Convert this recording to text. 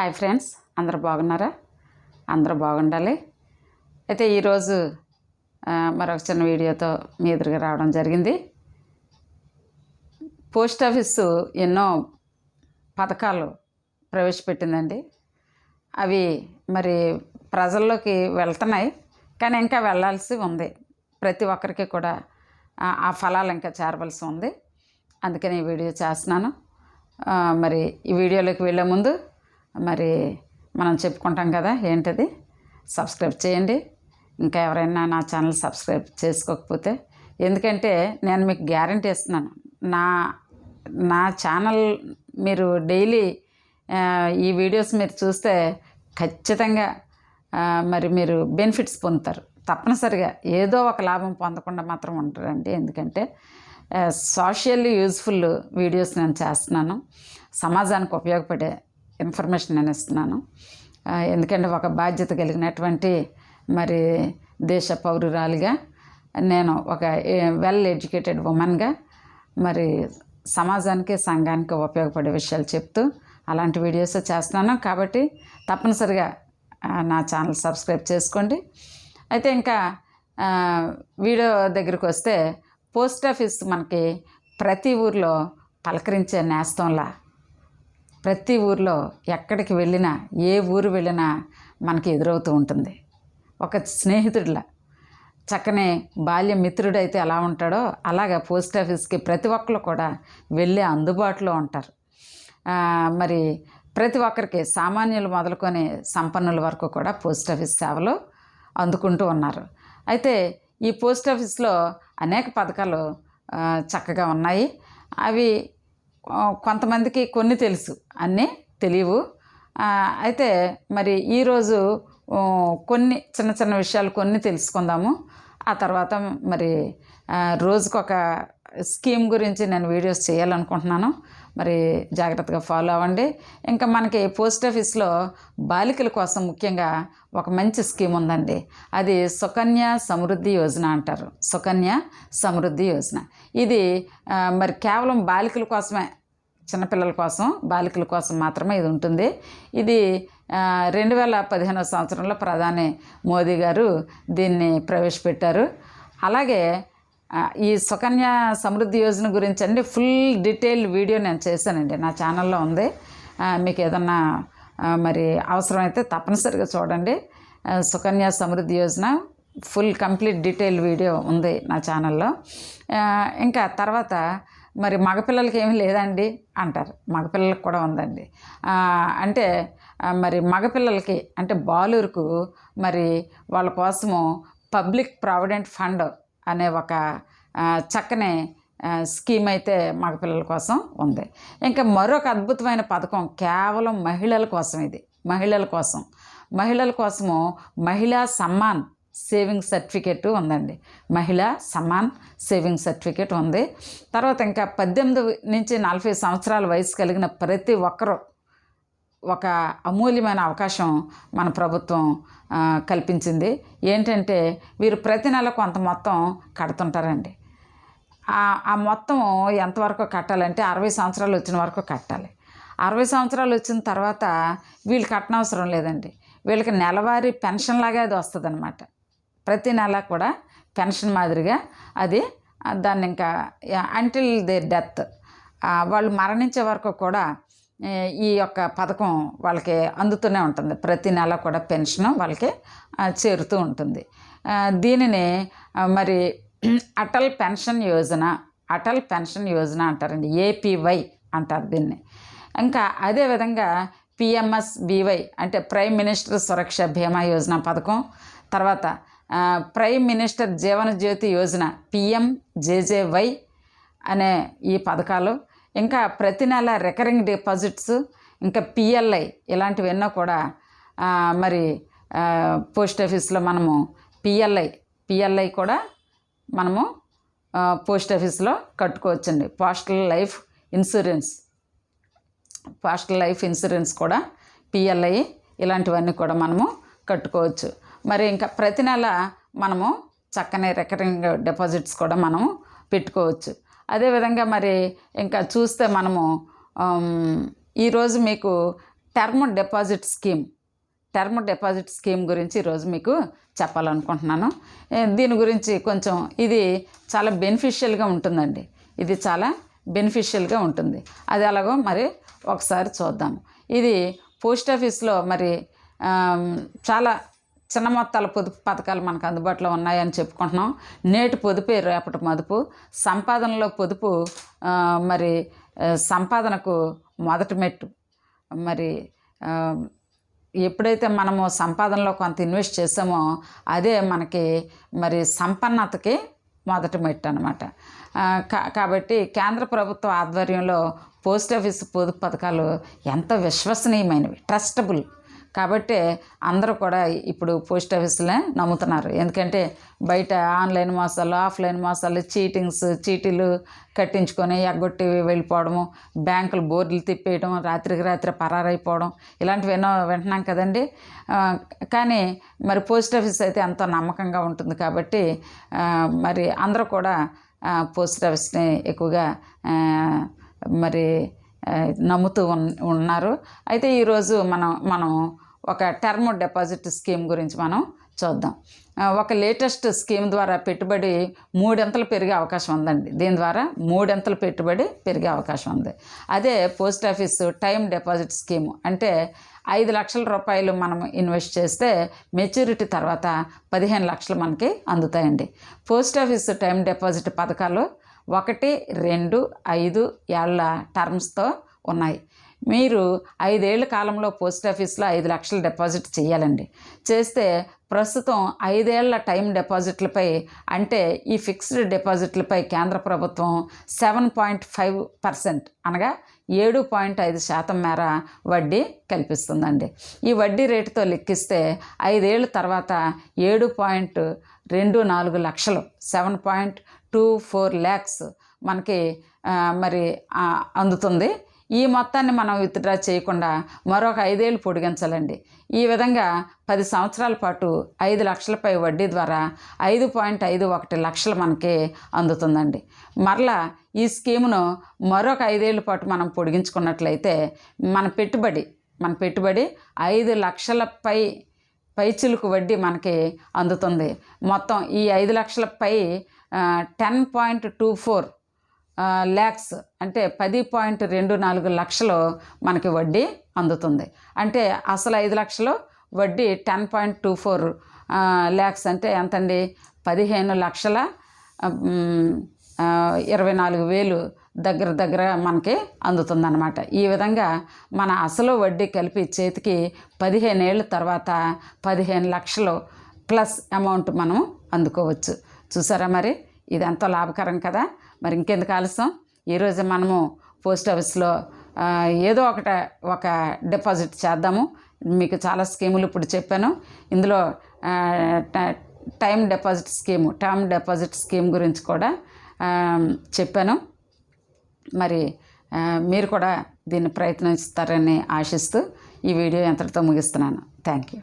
Hi friends అందరూ బాగున్నారా? అందరూ బాగుండాలి. అయితే ఈరోజు మరొక చిన్న వీడియోతో మీ ఎదురుగా రావడం జరిగింది. పోస్ట్ ఆఫీసు ఎన్నో పథకాలు ప్రవేశపెట్టిందండి. అవి మరి ప్రజల్లోకి వెళ్తున్నాయి కానీ ఇంకా వెళ్ళాల్సి ఉంది. ప్రతి ఒక్కరికి కూడా ఆ, ఫలాలు ఇంకా చేరవలసి ఉంది. అందుకని ఈ వీడియో చేస్తున్నాను. మరి ఈ వీడియోలోకి వెళ్ళే ముందు మరి మనం చెప్పుకుంటాం కదా ఏంటది? సబ్స్క్రైబ్ చేయండి. ఇంకా ఎవరైనా నా ఛానల్ సబ్స్క్రైబ్ చేసుకోకపోతే ఎందుకంటే నేను మీకు గ్యారంటీ ఇస్తున్నాను. నా నా ఛానల్ మీరు డైలీ ఈ వీడియోస్ మీరు చూస్తే ఖచ్చితంగా మరి మీరు బెనిఫిట్స్ పొందుతారు. తప్పనిసరిగా ఏదో ఒక లాభం పొందకుండా మాత్రం ఉంటారండి. ఎందుకంటే సోషల్లీ యూజ్ఫుల్ వీడియోస్ నేను చేస్తున్నాను. సమాజానికి ఉపయోగపడే ఇన్ఫర్మేషన్ నేను ఇస్తున్నాను ఎందుకంటే ఒక బాధ్యత కలిగినటువంటి మరి దేశ పౌరురాలిగా నేను ఒక వెల్ ఎడ్యుకేటెడ్ ఉమెన్గా మరి సమాజానికి సంఘానికి ఉపయోగపడే విషయాలు చెప్తూ అలాంటి వీడియోస్ చేస్తున్నాను. కాబట్టి తప్పనిసరిగా నా ఛానల్ సబ్స్క్రైబ్ చేసుకోండి. అయితే ఇంకా వీడియో దగ్గరికి వస్తే పోస్ట్ ఆఫీస్ మనకి ప్రతి ఊర్లో పలకరించే నేస్తంలా ప్రతి ఊర్లో ఎక్కడికి వెళ్ళినా ఏ ఊరు వెళ్ళినా మనకి ఎదురవుతూ ఉంటుంది. ఒక స్నేహితుడిలా. చక్కనే బాల్య మిత్రుడైతే ఎలా ఉంటాడో అలాగా పోస్ట్ ఆఫీస్కి ప్రతి ఒక్కరు కూడా వెళ్ళే అందుబాటులో ఉంటారు. మరి ప్రతి ఒక్కరికి సామాన్యులు మొదలుకొని సంపన్నుల వరకు కూడా పోస్ట్ ఆఫీస్ సేవలు అందుకుంటూ ఉన్నారు. అయితే ఈ పోస్ట్ ఆఫీస్లో అనేక పథకాలు చక్కగా ఉన్నాయి. అవి కొంతమందికి కొన్ని తెలుసు అన్నీ తెలియవు. అయితే మరి ఈరోజు కొన్ని చిన్న చిన్న విషయాలు కొన్ని తెలుసుకుందాము. ఆ తర్వాత మరి రోజుకొక స్కీమ్ గురించి నేను వీడియోస్ చేయాలనుకుంటున్నాను. మరి జాగ్రత్తగా ఫాలో అవ్వండి. ఇంకా మనకి పోస్ట్ ఆఫీస్లో బాలికల కోసం ముఖ్యంగా ఒక మంచి స్కీమ్ ఉందండి. అది సుకన్య సమృద్ధి యోజన అంటారు. సుకన్య సమృద్ధి యోజన. ఇది మరి కేవలం బాలికల కోసమే చిన్నపిల్లల కోసం బాలికల కోసం మాత్రమే ఇది ఉంటుంది. ఇది రెండు వేల పదిహేనవ సంవత్సరంలో ప్రధాని మోదీ గారు దీన్ని ప్రవేశపెట్టారు. అలాగే ఈ సుకన్య సమృద్ధి యోజన గురించి అండి ఫుల్ డీటెయిల్ వీడియో నేను చేశానండి. నా ఛానల్లో ఉంది. మీకు ఏదన్నా మరి అవసరమైతే తప్పనిసరిగా చూడండి. Sukanya Samriddhi Yojana full complete detail video ఉంది నా ఛానల్లో. ఇంకా తర్వాత మరి మగపిల్లలకి ఏమీ లేదండి అంటారు. మగపిల్లలకు కూడా ఉందండి. అంటే మరి మగపిల్లలకి అంటే బాలూరుకు మరి వాళ్ళ కోసము పబ్లిక్ ప్రావిడెంట్ ఫండ్ అనే ఒక చక్కని స్కీమ్ అయితే మగపిల్లల కోసం ఉంది. ఇంకా మరొక అద్భుతమైన పథకం కేవలం మహిళల కోసం ఇది. మహిళల కోసం. మహిళల కోసము మహిళా సమ్మాన్ సేవింగ్ సర్టిఫికెట్ ఉందండి. మహిళా సమ్మాన్ సేవింగ్ సర్టిఫికెట్ ఉంది. తర్వాత ఇంకా పద్దెనిమిది నుంచి నలభై సంవత్సరాల వయసు కలిగిన ప్రతి ఒక్కరూ ఒక అమూల్యమైన అవకాశం మన ప్రభుత్వం కల్పించింది. ఏంటంటే వీరు ప్రతి నెల కొంత మొత్తం కడుతుంటారండి. ఆ- మొత్తం ఎంతవరకు కట్టాలంటే అరవై సంవత్సరాలు వచ్చిన వరకు కట్టాలి. అరవై సంవత్సరాలు వచ్చిన తర్వాత వీళ్ళు కట్టనవసరం లేదండి. వీళ్ళకి నెలవారీ పెన్షన్ లాగా అది వస్తుంది అనమాట ప్రతి నెల కూడా పెన్షన్ మాదిరిగా అది దాన్ని ఇంకా అంటిల్ దే డెత్ వాళ్ళు మరణించే వరకు కూడా ఈ యొక్క పథకం వాళ్ళకి అందుతూనే ఉంటుంది. ప్రతి నెల కూడా పెన్షన్ వాళ్ళకి చేరుతూ ఉంటుంది. దీనిని మరి అటల్ పెన్షన్ యోజన అటల్ పెన్షన్ యోజన అంటారండి. ఏపీవై అంటారు దీన్ని. ఇంకా అదేవిధంగా పిఎంఎస్ బీవై అంటే ప్రైమ్ మినిస్టర్ సురక్ష బీమా యోజన పథకం తర్వాత prime minister Jeevan Jyoti Yojana PM JJY అనే ఈ పథకాలు ఇంకా ప్రతి నెల రికరింగ్ డిపాజిట్స్ ఇంకా పిఎల్ఐ ఇలాంటివన్నో కూడా మరి పోస్ట్ ఆఫీస్లో మనము పిఎల్ఐ పిఎల్ఐ కూడా మనము పోస్ట్ ఆఫీస్లో కట్టుకోవచ్చండి. Postal life insurance postal life insurance కూడా పిఎల్ఐ ఇలాంటివన్నీ కూడా మనము కట్టుకోవచ్చు. మరి ఇంకా ప్రతి నెల మనము చక్కని రికరింగ్ డిపాజిట్స్ కూడా మనము పెట్టుకోవచ్చు. అదేవిధంగా మరి ఇంకా చూస్తే మనము ఈరోజు మీకు term deposit scheme term deposit scheme గురించి ఈరోజు మీకు చెప్పాలనుకుంటున్నాను. దీని గురించి కొంచెం ఇది చాలా బెనిఫిషియల్గా ఉంటుందండి. ఇది చాలా బెనిఫిషియల్గా ఉంటుంది. అది ఎలాగో మరి ఒకసారి చూద్దాం. ఇది పోస్ట్ ఆఫీస్లో మరి చాలా చిన్న మొత్తాల పొదుపు పథకాలు మనకు అందుబాటులో ఉన్నాయని చెప్పుకుంటున్నాం. నేటి పొదుపే రేపటి మదుపు. సంపాదనలో పొదుపు మరి సంపాదనకు మొదటి మెట్టు. మరి ఎప్పుడైతే మనము సంపాదనలో కొంత ఇన్వెస్ట్ చేసామో అదే మనకి మరి సంపన్నతకి మొదటి మెట్టు అనమాట కాబట్టి కేంద్ర ప్రభుత్వ ఆధ్వర్యంలో పోస్ట్ ఆఫీస్ పొదుపు పథకాలు ఎంత విశ్వసనీయమైనవి ట్రస్టబుల్. కాబట్టి అందరూ కూడా ఇప్పుడు పోస్ట్ ఆఫీసులే నమ్ముతున్నారు. ఎందుకంటే బయట ఆన్లైన్ మోసాలు ఆఫ్లైన్ మోసాలు చీటింగ్స్ చీటీలు కట్టించుకొని ఎగ్గొట్టి వెళ్ళిపోవడము బ్యాంకులు బోర్డులు తిప్పేయడం రాత్రికి రాత్రి పరారైపోవడం ఇలాంటివి ఎన్నో వింటున్నాం కదండి. కానీ మరి పోస్ట్ ఆఫీస్ అయితే ఎంతో నమ్మకంగా ఉంటుంది కాబట్టి మరి అందరూ కూడా పోస్ట్ ఆఫీస్ని ఎక్కువగా మరి నమ్ముతూ ఉన్ ఉన్నారు. అయితే ఈరోజు మనం మనం ఒక టర్మ్ డిపాజిట్ స్కీమ్ గురించి మనం చూద్దాం. ఒక లేటెస్ట్ స్కీమ్ ద్వారా పెట్టుబడి మూడెంతలు పెరిగే అవకాశం ఉందండి. దీని ద్వారా మూడెంతలు పెట్టుబడి పెరిగే అవకాశం ఉంది. అదే post office time deposit scheme. అంటే ఐదు లక్షల రూపాయలు మనం ఇన్వెస్ట్ చేస్తే మెచ్యూరిటీ తర్వాత పదిహేను లక్షలు మనకి అందుతాయండి. పోస్ట్ ఆఫీస్ టైం డిపాజిట్ పథకాలు ఒకటి రెండు ఐదు ఏళ్ళ టర్మ్స్తో ఉన్నాయి. మీరు ఐదేళ్ళ కాలంలో పోస్ట్ ఆఫీస్లో ఐదు లక్షలు డిపాజిట్ చేయాలండి. చేస్తే ప్రస్తుతం ఐదేళ్ళ టైం డిపాజిట్లపై అంటే ఈ ఫిక్స్డ్ డిపాజిట్లపై కేంద్ర ప్రభుత్వం సెవెన్ పాయింట్ ఫైవ్ పర్సెంట్ అనగా ఏడు పాయింట్ ఐదు శాతం మేర వడ్డీ కల్పిస్తుందండి. ఈ వడ్డీ రేటుతో లెక్కిస్తే ఐదేళ్ళ తర్వాత ఏడు పాయింట్ రెండు నాలుగు లక్షలు seven point two four lakhs మనకి మరి అందుతుంది. ఈ మొత్తాన్ని మనం విత్డ్రా చేయకుండా మరొక ఐదేళ్ళు పొడిగించాలండి. ఈ విధంగా పది సంవత్సరాల పాటు ఐదు లక్షలపై వడ్డీ ద్వారా ఐదు పాయింట్ ఐదు ఒకటి లక్షలు మనకి అందుతుందండి. మరలా ఈ స్కీమును మరొక ఐదేళ్ళ పాటు మనం పొడిగించుకున్నట్లయితే మన పెట్టుబడి మన పెట్టుబడి ఐదు లక్షలపై పైచిలుకు వడ్డీ మనకి అందుతుంది. మొత్తం ఈ ఐదు లక్షలపై ten point two four lakhs అంటే పది పాయింట్ రెండు నాలుగు లక్షలు మనకి వడ్డీ అందుతుంది. అంటే అసలు ఐదు లక్షలు వడ్డీ ten point two four lakhs అంటే ఎంతండి? పదిహేను లక్షల ఇరవై నాలుగు వేలు దగ్గర దగ్గర మనకి అందుతుందన్నమాట. ఈ విధంగా మన అసలు వడ్డీ కలిపి చేతికి పదిహేను ఏళ్ళ తర్వాత పదిహేను లక్షలు ప్లస్ అమౌంట్ మనం అందుకోవచ్చు. చూసారా మరి? ఇది ఎంతో లాభకరం కదా? మరి ఇంకెందుకు ఆలస్యం? ఈరోజు మనము పోస్ట్ ఆఫీస్లో ఏదో ఒకట ఒక డిపాజిట్ చేద్దాము. మీకు చాలా స్కీములు ఇప్పుడు చెప్పాను. ఇందులో ట- time deposit scheme term deposit scheme గురించి కూడా చెప్పాను. మరి మీరు కూడా దీన్ని ప్రయత్నిస్తారని ఆశిస్తూ ఈ వీడియో ఎంతటితో ముగిస్తున్నాను. Thank you.